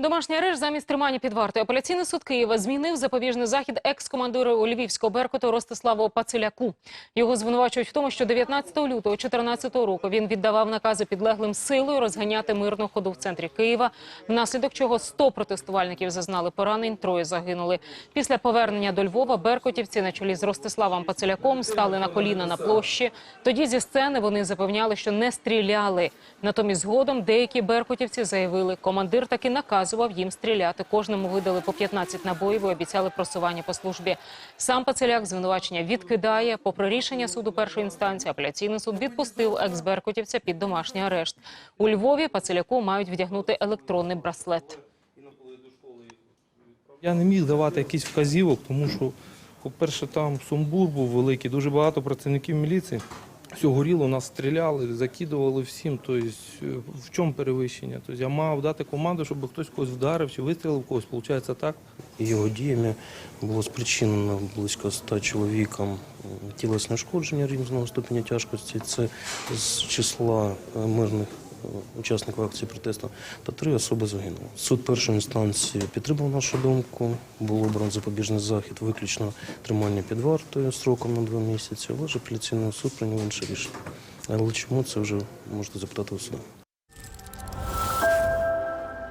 Домашній арешт замість тримання під вартою. Апеляційний суд Києва змінив запобіжний захід екс-командиру Львівського Беркуту Ростиславу Пациляку. Його звинувачують в тому, що 19 лютого 2014 року він віддавав накази підлеглим силою розганяти мирну ходу в центрі Києва, внаслідок чого 100 протестувальників зазнали поранень, троє загинули. Після повернення до Львова беркутівці на чолі з Ростиславом Пацеляком стали на коліна на площі. Тоді зі сцени вони запевняли, що не стріляли. Натомість згодом деякі беркутівці заявили, командир таки наказував їм стріляти. Кожному видали по 15 набоїв і обіцяли просування по службі. Сам Пацеляк звинувачення відкидає. Попри рішення суду першої інстанції, апеляційний суд відпустив екс-беркутівця під домашній арешт. У Львові Пацеляку мають вдягнути електронний браслет. Я не міг давати якісь вказівок, тому що, по-перше, там сумбур був великий, дуже багато працівників міліції. Все горіло, нас стріляли, закидували всім. Тобто, в чому перевищення? Тобто, я мав дати команду, щоб хтось когось вдарив чи вистрілив когось. Виходить так. Його діями було спричинено близько ста чоловікам тілесне шкодження різного ступеня тяжкості. Це з числа е, мирних учасників акції протесту та три особи загинули. Суд першої інстанції підтримав нашу думку. Було обрано запобіжний захід, виключно тримання під вартою строком на два місяці. Але ж апеляційний суд прийняв інше рішення. Але чому це вже можете запитати у суду?